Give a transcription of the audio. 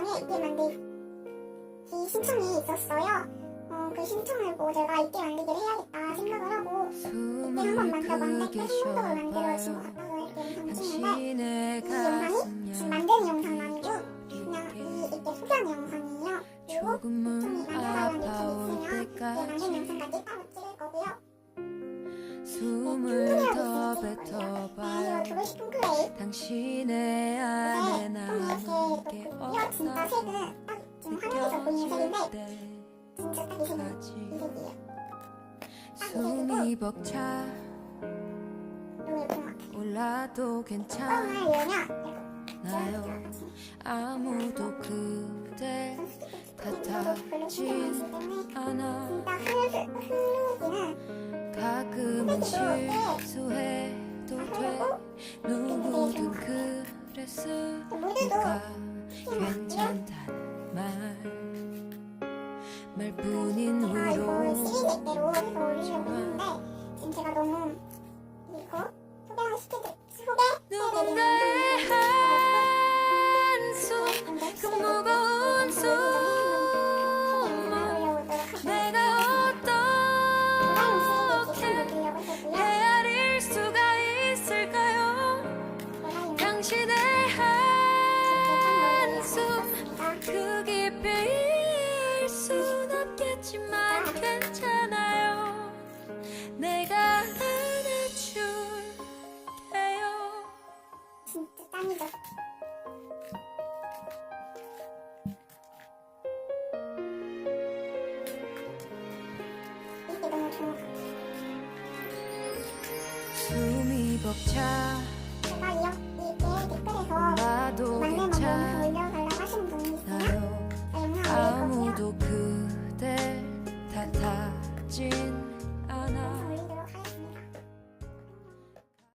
신청방에 있게 만들기 신청이 있었어요. 어, 그 신청을 보고 제가 있게 만들기를 해야겠다 생각을 하고 이때 한번 만들어봤는데 꽤 성공적으로 만들어진 것 같아서 이렇게 영상 찍는데 당신의 이 영상이 지금 만드는 영상은 아니고 그냥 이 이때 소개하는 영상이에요. 그리고 좀 만들어달라는 요청이 있으면 때까지 만든 영상까지 따로 찍을 거고요. 숨을 더 네, 당신의 안에 네, 게 또 진짜 색은 딱 지금 화면에서 보이는 색인데 진짜 딱 이 색은 이 색이에요. 때까지 숨이 벅차 너무 예쁜 것 같아요. 괜찮아요 뻥을 내면 아무도 탓하진 진짜 않아 흐르, 흐르기는 가끔은 실수해도 돼 누구든 그랬으니까 괜찮단 말 말뿐인 제가 이거 시리즈 올리려고 했는데 지금 제가 너무 이거 소개하는 시켜드 소개해드리는 한숨 그 무거운 어떻게 헤아릴 수가 있을까요 당신의 그 깊이일 순 없겠지만 괜찮아요. 내가 안아줄게요. 진짜 이게 너무 같아요 숨이 벅차 이렇 거고요